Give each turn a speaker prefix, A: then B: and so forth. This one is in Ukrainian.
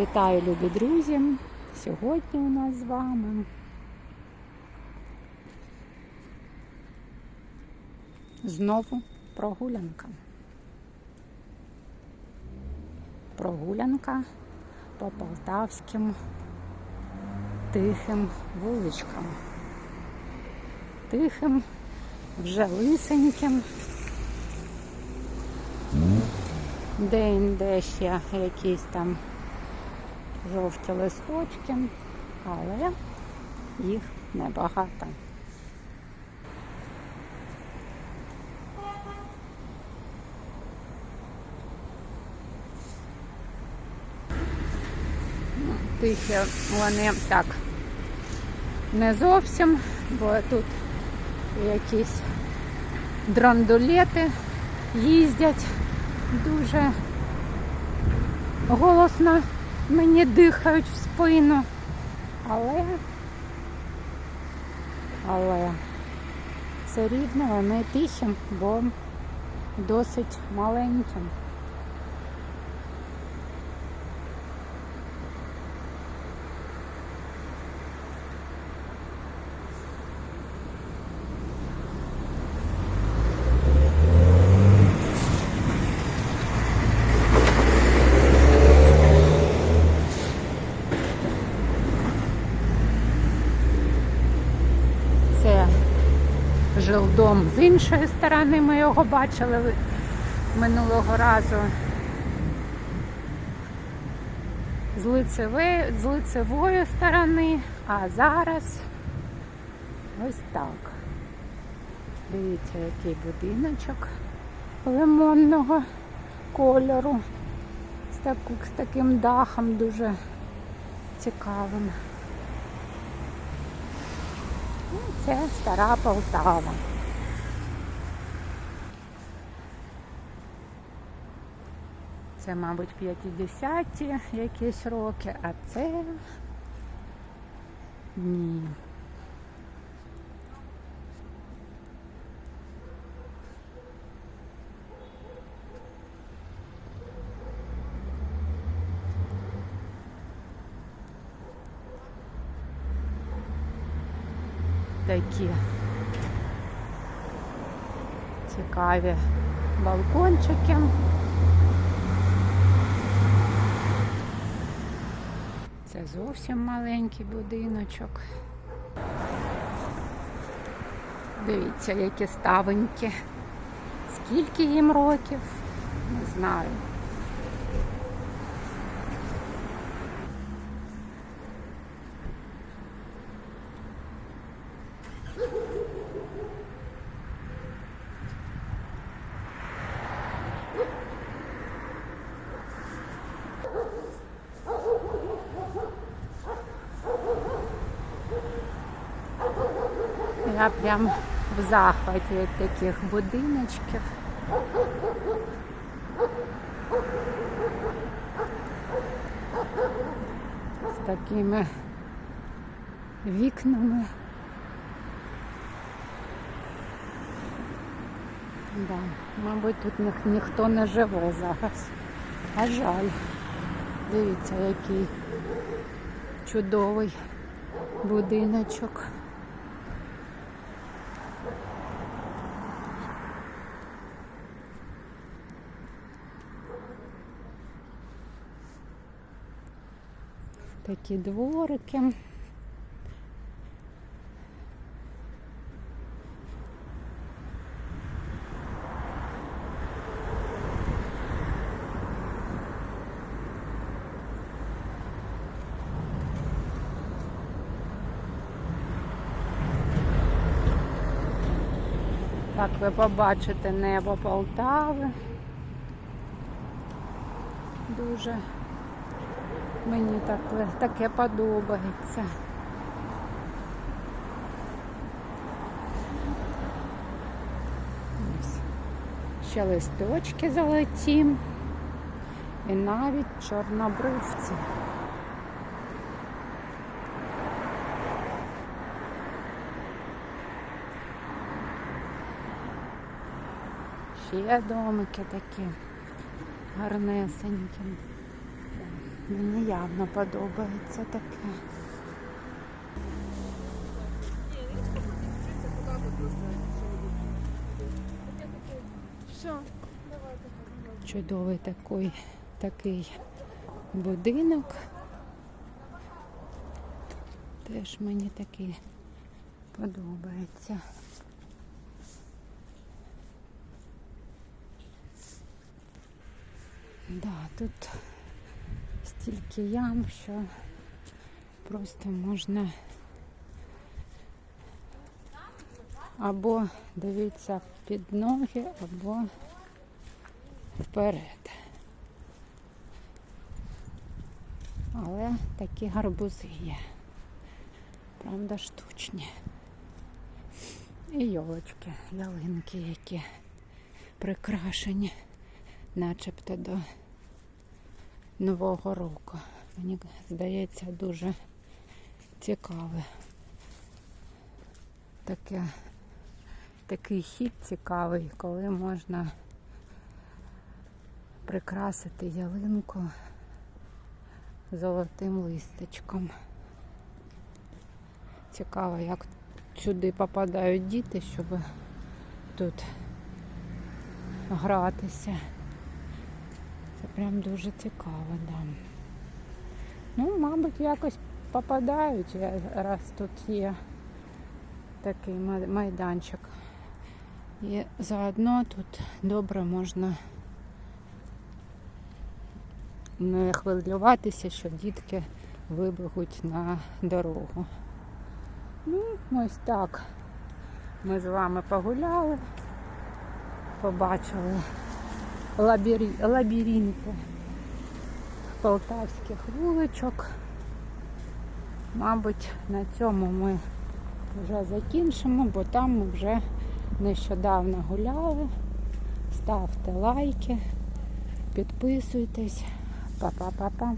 A: Вітаю, любі друзі! Сьогодні у нас з вами знову прогулянка. Прогулянка по полтавським тихим вуличкам. Тихим, вже лисеньким. Де-інде ще якісь там жовті листочки, але їх небагато. Тихі вони так не зовсім, бо тут якісь драндулети їздять дуже голосно мені дихають в спину. Але, але все рівно вони тихим, бо досить маленькі. Це жилдом з іншої сторони. Ми його бачили минулого разу. З лицевої, з лицевої сторони, а зараз ось так. Дивіться, який будиночок лимонного кольору. З, таким дахом дуже цікавим. Ну, Це стара Полтава. Це, мабуть, 50-ті якісь роки, а це ні. Такі цікаві балкончики. Це зовсім маленький будиночок. Дивіться, які ставенькі. Скільки їм років? Не знаю. Я прям в захваті від таких будиночків. З такими вікнами. Да, мабуть, тут ніх- ніхто не живе зараз. А жаль. Дивіться, який чудовий будиночок. Такі дворики. Так ви побачите небо Полтави. Дуже мені так, таке подобається. Ось. Ще листочки золоті і навіть чорнобривці. Ще домики такі гарнесенькі. Мені явно подобається таке. Чудовий такий, такий будинок. Теж мені такий подобається. Да, тут стільки ям, що просто можна або дивитися під ноги, або вперед. Але такі гарбузи є. Правда, штучні. І йолочки, ялинки, які прикрашені, начебто до Нового року. Мені здається, дуже цікаве. Таке, такий хід цікавий, коли можна прикрасити ялинку золотим листочком. Цікаво, як сюди попадають діти, щоб тут гратися. Це прям дуже цікаво, да. Ну, мабуть, якось попадають, раз тут є такий майданчик. І заодно тут добре можна не хвилюватися, що дітки вибегуть на дорогу. Ну, ось так. Ми з вами погуляли, побачили лабірі... лабіринти полтавських вуличок. Мабуть, на цьому ми вже закінчимо, бо там ми вже нещодавно гуляли. Ставте лайки, підписуйтесь. Па-па-па-па.